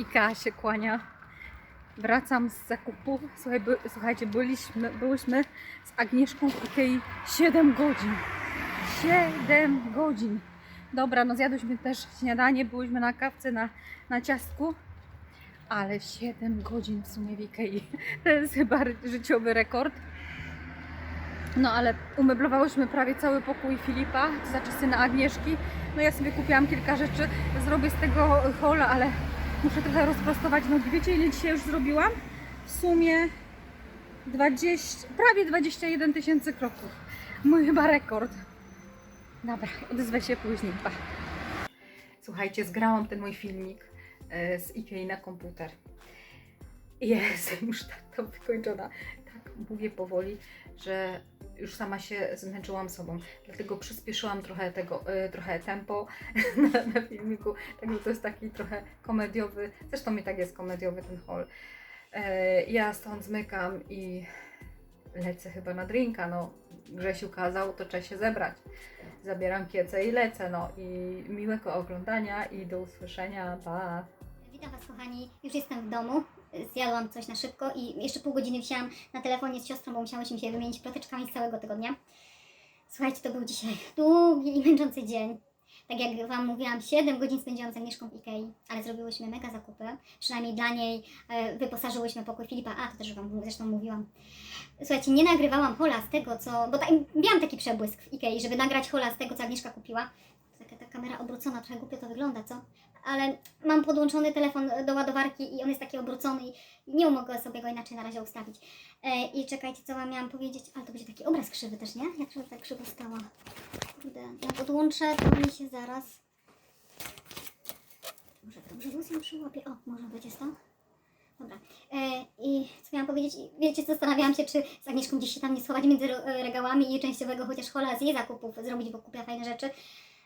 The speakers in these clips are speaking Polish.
Ikea się kłania. Wracam z zakupów. Słuchaj, by, słuchajcie, byliśmy, byłyśmy z Agnieszką w Ikei 7 godzin. 7 godzin. Dobra, no zjadłyśmy też śniadanie, byłyśmy na kawce, na, na ciastku. Ale 7 godzin w sumie w Ikei. To jest chyba życiowy rekord. No ale umeblowałyśmy prawie cały pokój Filipa, to znaczy syna Agnieszki. No ja sobie kupiłam kilka rzeczy, zrobię z tego hola, ale muszę trochę rozprostować nogi. Wiecie ile dzisiaj już zrobiłam? W sumie 20, prawie 21 tysięcy kroków. Mój chyba rekord. Dobra, odezwę się później. Pa. Słuchajcie, zgrałam ten mój filmik e, z Ikei na komputer. Jestem już tak tam wykończona. Tak mówię powoli, że już sama się zmęczyłam sobą. Dlatego przyspieszyłam trochę tego, e, trochę tempo na, na filmiku. Także to jest taki trochę komediowy. Zresztą mi tak jest komediowy ten haul. E, ja stąd zmykam i lecę chyba na drinka. No, Grzesiu kazał, to trzeba się zebrać. Zabieram kiece i lecę. No i miłego oglądania i do usłyszenia. Pa! Witam Was kochani, już jestem w domu. Zjadłam coś na szybko i jeszcze pół godziny wisiałam na telefonie z siostrą, bo musiałyśmy się wymienić ploteczkami z całego tygodnia. Słuchajcie, to był dzisiaj długi i męczący dzień. Tak jak Wam mówiłam, 7 godzin spędziłam z Agnieszką w Ikei, ale zrobiłyśmy mega zakupy. Przynajmniej dla niej e, wyposażyłyśmy pokój Filipa. A, to też Wam zresztą mówiłam. Słuchajcie, nie nagrywałam hola z tego, co... Bo ta, miałam taki przebłysk w Ikei, żeby nagrać hola z tego, co Agnieszka kupiła. Taka ta kamera obrócona, trochę głupio to wygląda, co? Ale mam podłączony telefon do ładowarki i on jest taki obrócony i nie mogę sobie go inaczej na razie ustawić. E, I czekajcie, co wam miałam powiedzieć, ale to będzie taki obraz krzywy też, nie? Jak żeby tak krzywo stała. Kurde, jak podłączę, to mi się zaraz... Może dobrze Lucy przyłapie. O, może jest to. Dobra. E, I co miałam powiedzieć? Wiecie, zastanawiałam się, czy z Agnieszką gdzieś się tam nie schować między e, regałami i częściowego chociaż hola z jej zakupów zrobić, bo kupia fajne rzeczy.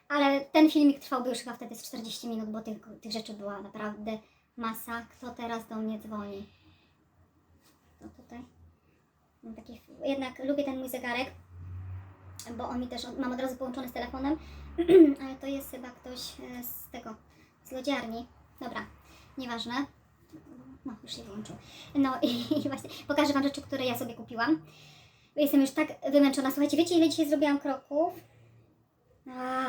Ale ten filmik trwałby już chyba wtedy z 40 minut, bo tych, tych rzeczy była naprawdę masa. Kto teraz do mnie dzwoni? To tutaj. Mam taki, jednak lubię ten mój zegarek, bo on mi też, mam od razu połączony z telefonem, ale to jest chyba ktoś e, z tego, z lodziarni. Dobra, nieważne. No, już się włączył. No i właśnie pokażę Wam rzeczy, które ja sobie kupiłam. Jestem już tak wymęczona. Słuchajcie, wiecie ile dzisiaj zrobiłam kroków?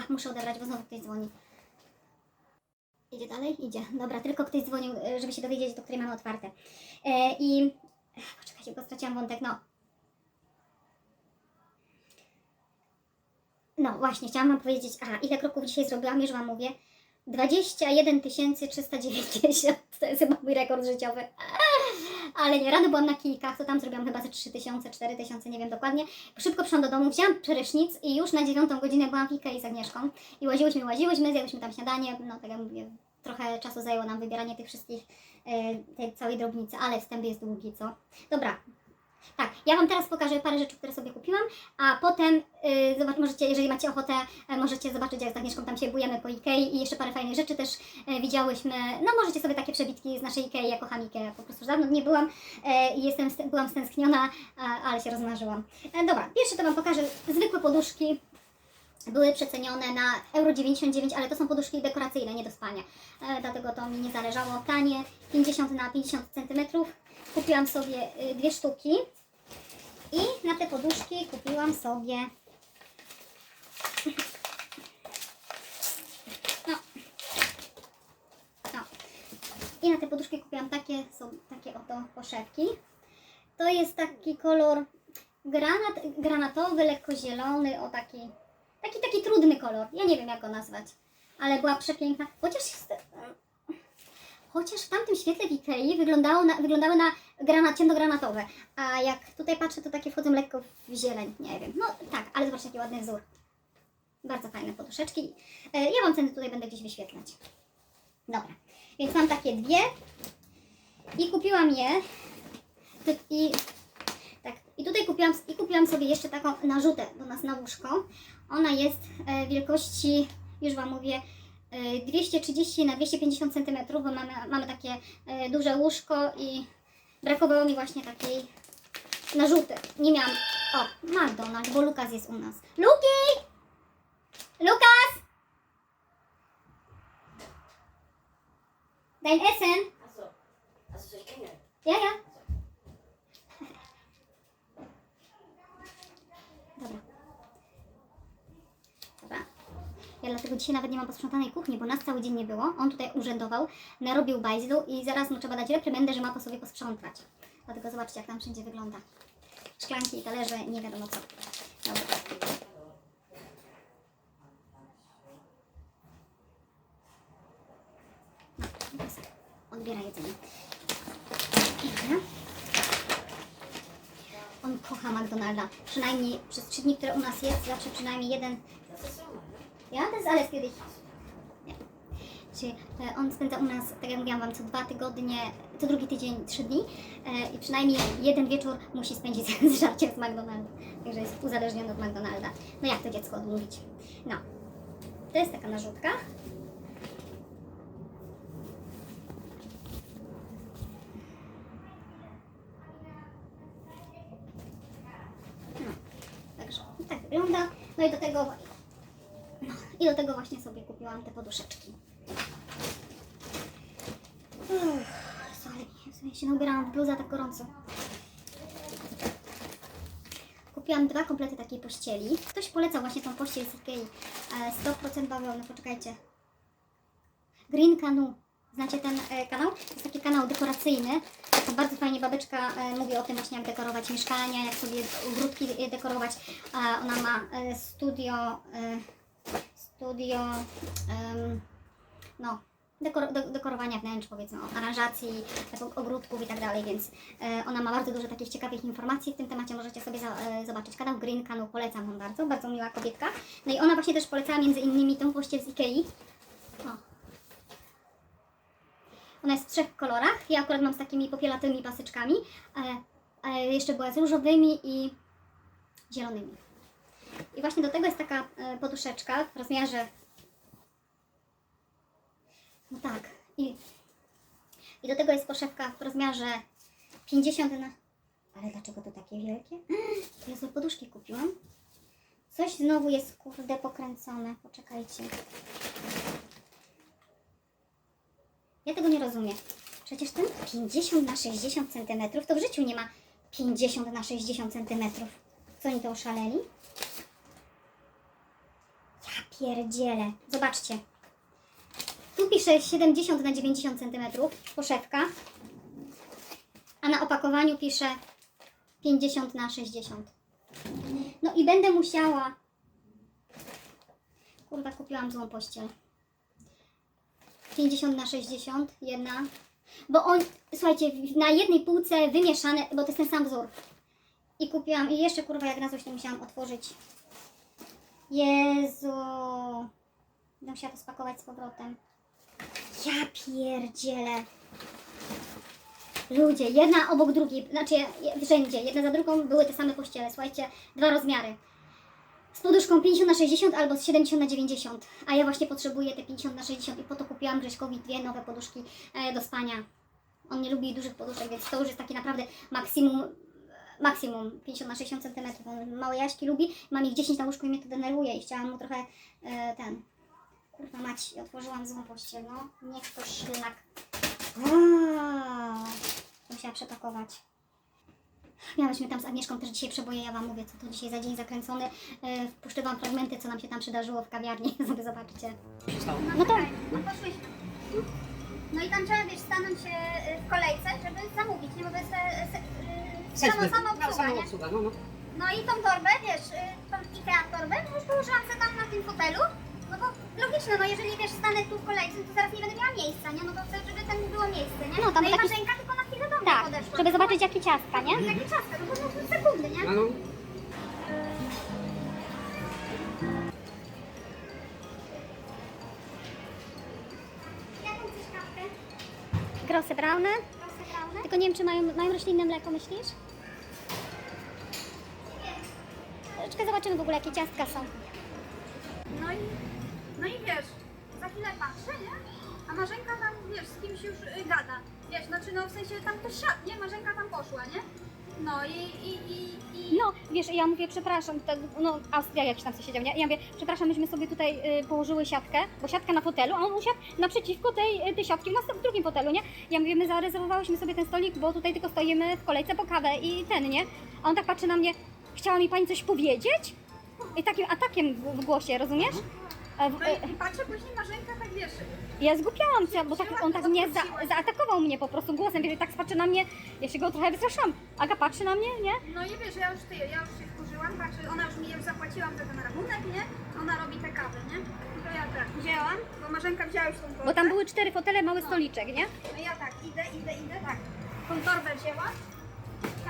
Muszę odebrać, bo znowu ktoś dzwoni. Idzie dalej? Idzie. Dobra, tylko ktoś dzwonił, e, żeby się dowiedzieć, do której mamy otwarte. E, I... Ech, Poczekajcie, bo straciłam wątek, no. No właśnie, chciałam wam powiedzieć, aha, ile kroków dzisiaj zrobiłam, już wam mówię. 21 390, to jest chyba mój rekord życiowy. Ale nie, rano byłam na kijkach, to tam zrobiłam chyba ze 3000, 4000, nie wiem dokładnie. Szybko przyszłam do domu, wzięłam prysznic i już na dziewiątą godzinę byłam w Ikei z Agnieszką. I łaziłyśmy, łaziłyśmy, zjadłyśmy tam śniadanie, no tak jak mówię, trochę czasu zajęło nam wybieranie tych wszystkich, e, tej całej drobnicy, ale wstęp jest długi, co? Dobra. Tak, ja Wam teraz pokażę parę rzeczy, które sobie kupiłam, a potem y, zobacz, możecie, jeżeli macie ochotę, e, możecie zobaczyć, jak z Agnieszką tam się bujemy po Ikei i jeszcze parę fajnych rzeczy też e, widziałyśmy. No możecie sobie takie przebitki z naszej Ikei, ja kocham Ikea, po prostu już dawno nie byłam e, i jestem, st- byłam stęskniona, a, ale się rozmarzyłam. E, dobra, pierwsze to Wam pokażę zwykłe poduszki. Były przecenione na euro 99, ale to są poduszki dekoracyjne, nie do spania. E, dlatego to mi nie zależało. Tanie, 50 na 50 cm. Kupiłam sobie y, dwie sztuki. I na te poduszki kupiłam sobie. No. No. I na te poduszki kupiłam takie, są takie oto poszewki. To jest taki kolor granat, granatowy, lekko zielony, o taki, taki, taki trudny kolor. Ja nie wiem jak go nazwać, ale była przepiękna. Chociaż jest, Chociaż w tamtym świetle w wyglądało na, wyglądały na granat, ciemnogranatowe. A jak tutaj patrzę, to takie wchodzą lekko w zieleń. Nie wiem. No tak, ale zobaczcie, jaki ładny wzór. Bardzo fajne poduszeczki. E, ja Wam ceny tutaj będę gdzieś wyświetlać. Dobra, więc mam takie dwie. I kupiłam je. I tak, i tutaj kupiłam, i kupiłam sobie jeszcze taką narzutę do nas na łóżko. Ona jest e, wielkości, już Wam mówię, 230 na 250 cm, bo mamy, mamy takie e, duże łóżko i brakowało mi właśnie takiej narzuty. Nie miałam. O, McDonald's, bo Lukas jest u nas. Luki! Lukas! Dein Essen! coś czy nie? Ja, ja. Dobra. Dobra. Ja dlatego dzisiaj nawet nie mam posprzątanej kuchni, bo nas cały dzień nie było. On tutaj urzędował, narobił bajzlu i zaraz mu trzeba dać reprymendę, że ma po sobie posprzątać. Dlatego zobaczcie, jak tam wszędzie wygląda. Szklanki, talerze, nie wiadomo co. Dobra. No, odbiera jedzenie. On kocha McDonalda. Przynajmniej przez trzy dni, które u nas jest, zawsze przynajmniej jeden. Ja? To jest Alex kiedyś. Nie. Czyli e, on spędza u nas, tak jak mówiłam Wam, co dwa tygodnie, co drugi tydzień, trzy dni. E, I przynajmniej jeden wieczór musi spędzić z żarciem z McDonalda. Także jest uzależniony od McDonalda. No jak to dziecko odmówić? No. To jest taka narzutka. No. Także tak wygląda. No i do tego no, i do tego właśnie sobie kupiłam te poduszeczki. Uff, sumie się naubierałam w bluzę tak gorąco. Kupiłam dwa komplety takiej pościeli. Ktoś polecał właśnie tą pościel z Ikei. E, 100% bawełny, poczekajcie. Green Canoe. Znacie ten e, kanał? To jest taki kanał dekoracyjny. Tam bardzo fajnie babeczka e, mówi o tym właśnie, jak dekorować mieszkania, jak sobie ogródki e, dekorować. Ona ma e, studio, e, studio, em, no, dekor, de, dekorowania wnętrz, powiedzmy, o aranżacji, ogródków i tak dalej, więc e, ona ma bardzo dużo takich ciekawych informacji w tym temacie, możecie sobie za, e, zobaczyć. Kanał Green Kanał polecam Wam bardzo, bardzo miła kobietka. No i ona właśnie też polecała między innymi tą pościel z Ikei. O. Ona jest w trzech kolorach, ja akurat mam z takimi popielatymi pasyczkami, e, e, jeszcze była z różowymi i zielonymi. I właśnie do tego jest taka e, poduszeczka w rozmiarze. No tak. I, I do tego jest poszewka w rozmiarze 50 na. Ale dlaczego to takie wielkie? Ja sobie poduszki kupiłam. Coś znowu jest kurde pokręcone. Poczekajcie. Ja tego nie rozumiem. Przecież ten 50 na 60 cm to w życiu nie ma 50 na 60 cm. Co oni to oszaleli? Ja pierdzielę. Zobaczcie. Tu pisze 70 na 90 cm poszewka, a na opakowaniu pisze 50 na 60. No i będę musiała. Kurwa, kupiłam złą pościel. 50 na 60, jedna. Bo on, słuchajcie, na jednej półce wymieszane, bo to jest ten sam wzór. I kupiłam, i jeszcze kurwa, jak na coś to musiałam otworzyć. Jezu. Będę musiała to spakować z powrotem. Ja pierdzielę. Ludzie, jedna obok drugiej, znaczy wszędzie, jedna za drugą były te same pościele, słuchajcie, dwa rozmiary. Z poduszką 50 na 60 albo z 70 na 90. A ja właśnie potrzebuję te 50 na 60 i po to kupiłam Grześkowi dwie nowe poduszki e, do spania. On nie lubi dużych poduszek, więc to już jest takie naprawdę maksimum, maksimum 50 na 60 cm. Małe jaśki lubi, mam ich 10 na łóżku i mnie to denerwuje i chciałam mu trochę e, ten... Kurwa mać, otworzyłam złą pościel, no. Niech to szlak. Aaaa. Musiała przepakować. Miałyśmy tam z Agnieszką też dzisiaj przeboje, ja Wam mówię, co to dzisiaj za dzień zakręcony. E, fragmenty, co nam się tam przydarzyło w kawiarni, sobie zobaczycie. No to... No poszłyśmy. No i tam trzeba, wiesz, stanąć y, w kolejce, żeby zamówić, nie? Bo to jest e, se, sama, sama obsługa, nie? obsługa, no, no. No i tą torbę, wiesz, y, tą Ikea torbę, no już położyłam sobie tam na tym fotelu. No bo logiczne, no jeżeli, wiesz, stanę tu w kolejce, to zaraz nie będę miała miejsca, nie? No to chcę, żeby tam było miejsce, nie? No, tam no i taki- Marzenka tylko na chwilę do mnie Tak, podeszła. żeby zobaczyć jakie ciastka, nie? Takie ciastka, no bo no, pół sekundy, nie? No, no. Jaką chcesz kawkę? Grosy. Proszę, brownie? Tylko nie wiem, czy mają, mają roślinne mleko, myślisz? Troszeczkę zobaczymy w ogóle, jakie ciastka są. No i, no i wiesz, za chwilę patrzę, nie? A Marzenka tam, wiesz, z kimś już y, gada. Wiesz, znaczy no w sensie tam ktoś siadł, nie? Marzenka tam poszła, nie? No i, i, i, i... No, wiesz, ja mówię, przepraszam, tak, no, Austria jakiś tam coś siedział, nie? Ja mówię, przepraszam, myśmy sobie tutaj y, położyły siatkę, bo siatka na fotelu, a on usiadł naprzeciwko tej, y, tej siatki w, następ- w drugim fotelu, nie? Ja mówię, my zarezerwowałyśmy sobie ten stolik, bo tutaj tylko stoimy w kolejce po kawę i ten, nie? A on tak patrzy na mnie, chciała mi pani coś powiedzieć? I takim atakiem w, w głosie, rozumiesz? A w, No y, i, i patrzę później Marzenka tak wiesz, ja zgubiałam się, bo tak, on tak mnie za, zaatakował mnie po prostu głosem, wiesz, tak patrzy na mnie, ja się go trochę wystraszyłam. Aga patrzy na mnie, nie? no i wiesz, ja już, ty, ja już się wkurzyłam, patrzę, ona już mi już zapłaciłam za ten rachunek, nie? Ona robi te kawy, nie? I to ja tak wzięłam, bo Marzenka wzięła już tą torbę. Bo tam były cztery fotele, mały stoliczek, nie? No ja tak, idę, idę, idę, tak. Tą torbę wzięła,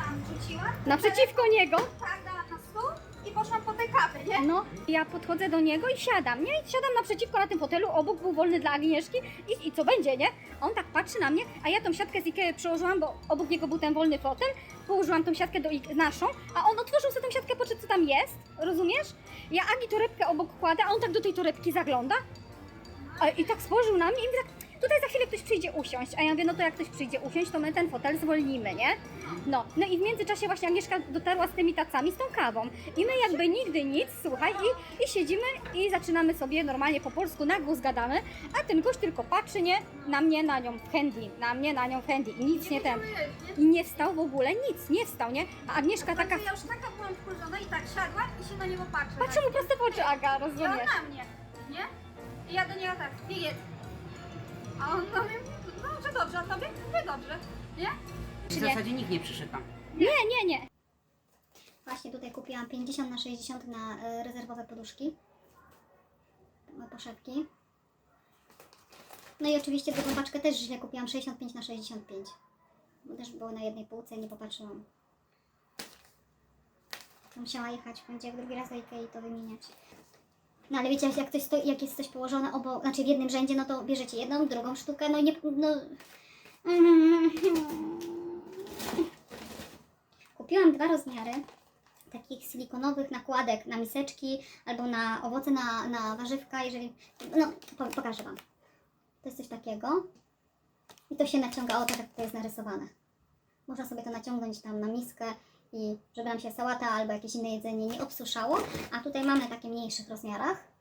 tam rzuciła. Naprzeciwko niego. Tak, dała na stół i poszłam po te kawy, nie? No, ja podchodzę do niego i siadam, nie? I siadam naprzeciwko na tym fotelu, obok był wolny dla Agnieszki i, i co będzie, nie? On tak patrzy na mnie, a ja tą siatkę z Ikei przełożyłam, bo obok niego był ten wolny fotel, położyłam tą siatkę do Ike- naszą, a on otworzył sobie tą siatkę, patrzeć co tam jest, rozumiesz? Ja Agi torebkę obok kładę, a on tak do tej torebki zagląda a, i tak spojrzał na mnie i mówi tak, tutaj za chwilę ktoś przyjdzie usiąść, a ja mówię, no to jak ktoś przyjdzie usiąść, to my ten fotel zwolnimy, nie? No, no i w międzyczasie właśnie Agnieszka dotarła z tymi tacami, z tą kawą. I my jakby nigdy nic, słuchaj, i, i siedzimy i zaczynamy sobie normalnie po polsku na głos gadamy, a ten gość tylko patrzy, nie? Na mnie, na nią w handy, na mnie, na nią w handy i nic nie ten. nie? I nie wstał w ogóle, nic, nie wstał, nie? A Agnieszka taka, Ja już taka byłam wkurzona i tak siadła i się na niego patrzę. patrzę mu prosto w oczy, Aga, rozumiesz? na mnie, nie? I ja do niego tak, jedz. A on do mnie, no, że dobrze, a tobie? Mówię dobrze, nie? W Czy nie? zasadzie nikt nie przyszedł tam. Nie, nie, nie. Właśnie tutaj kupiłam 50 na 60 na e, rezerwowe poduszki. Na poszepki. No i oczywiście drugą paczkę też źle kupiłam 65 na 65. Bo też były na jednej półce i nie popatrzyłam. To Musiała jechać w poniedziałek drugi raz do Ikei i to wymieniać. No ale wiecie, jak, coś stoi, jak jest coś położone obok, znaczy w jednym rzędzie, no to bierzecie jedną, drugą sztukę, no i nie, no... Kupiłam dwa rozmiary takich silikonowych nakładek na miseczki albo na owoce, na, na warzywka, jeżeli... No, po, pokażę Wam. To jest coś takiego. I to się naciąga, o tak jak to jest narysowane. Można sobie to naciągnąć tam na miskę i żeby nam się sałata albo jakieś inne jedzenie nie obsuszało. A tutaj mamy takie mniejszych rozmiarach.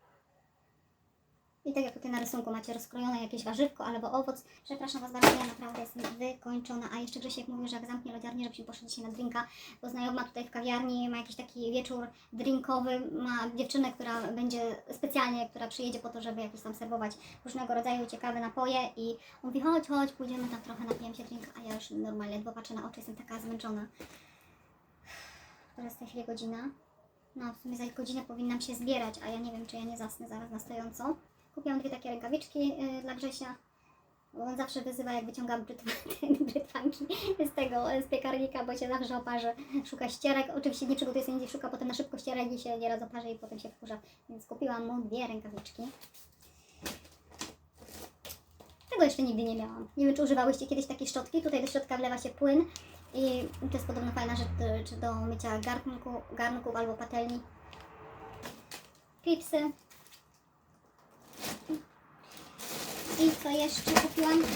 I tak jak tutaj na rysunku macie rozkrojone jakieś warzywko albo owoc. Przepraszam Was bardzo, ja naprawdę jestem wykończona. A jeszcze Grzesiek mówił, że jak zamknie lodziarnię, żebyśmy poszli dzisiaj na drinka, bo znajoma tutaj w kawiarni ma jakiś taki wieczór drinkowy, ma dziewczynę, która będzie specjalnie, która przyjedzie po to, żeby jakieś tam serwować różnego rodzaju ciekawe napoje i mówi, chodź, chodź, pójdziemy tam trochę, napijemy się drinka, a ja już normalnie ledwo patrzę na oczy, jestem taka zmęczona. Teraz jest w tej chwili godzina. No, w sumie za godzinę powinnam się zbierać, a ja nie wiem, czy ja nie zasnę zaraz na stojąco. Kupiłam dwie takie rękawiczki yy, dla Grzesia, bo on zawsze wyzywa, jak wyciągam brytw- brytwanki z tego, z piekarnika, bo się zawsze oparzy. Szuka ścierek, oczywiście nie przygotuje sobie nic, szuka potem na szybko ścierek i się nieraz oparzy i potem się wkurza. Więc kupiłam mu dwie rękawiczki. Tego jeszcze nigdy nie miałam. Nie wiem, czy używałyście kiedyś takiej szczotki. Tutaj do środka wlewa się płyn i to jest podobno fajna rzecz, y, czy do mycia garnku, garnków albo patelni. Klipsy. I co jeszcze kupiłam? O, e,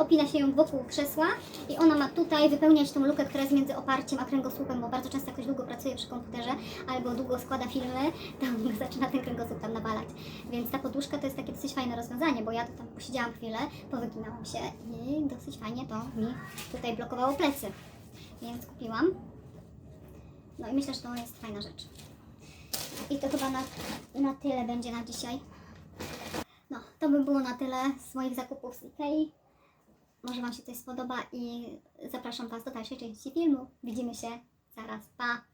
opina się ją wokół krzesła i ona ma tutaj wypełniać tą lukę, która jest między oparciem a kręgosłupem, bo bardzo często ktoś długo pracuje przy komputerze albo długo składa filmy, to zaczyna ten kręgosłup tam nawalać. Więc ta poduszka to jest takie dosyć fajne rozwiązanie, bo ja tu tam posiedziałam chwilę, powyginałam się i dosyć fajnie to mi tutaj blokowało plecy. Więc kupiłam. No i myślę, że to jest fajna rzecz. I to chyba na, na tyle będzie na dzisiaj. No, to by było na tyle z moich zakupów z Ikei. Może Wam się coś spodoba i zapraszam Was do dalszej części filmu. Widzimy się zaraz. Pa!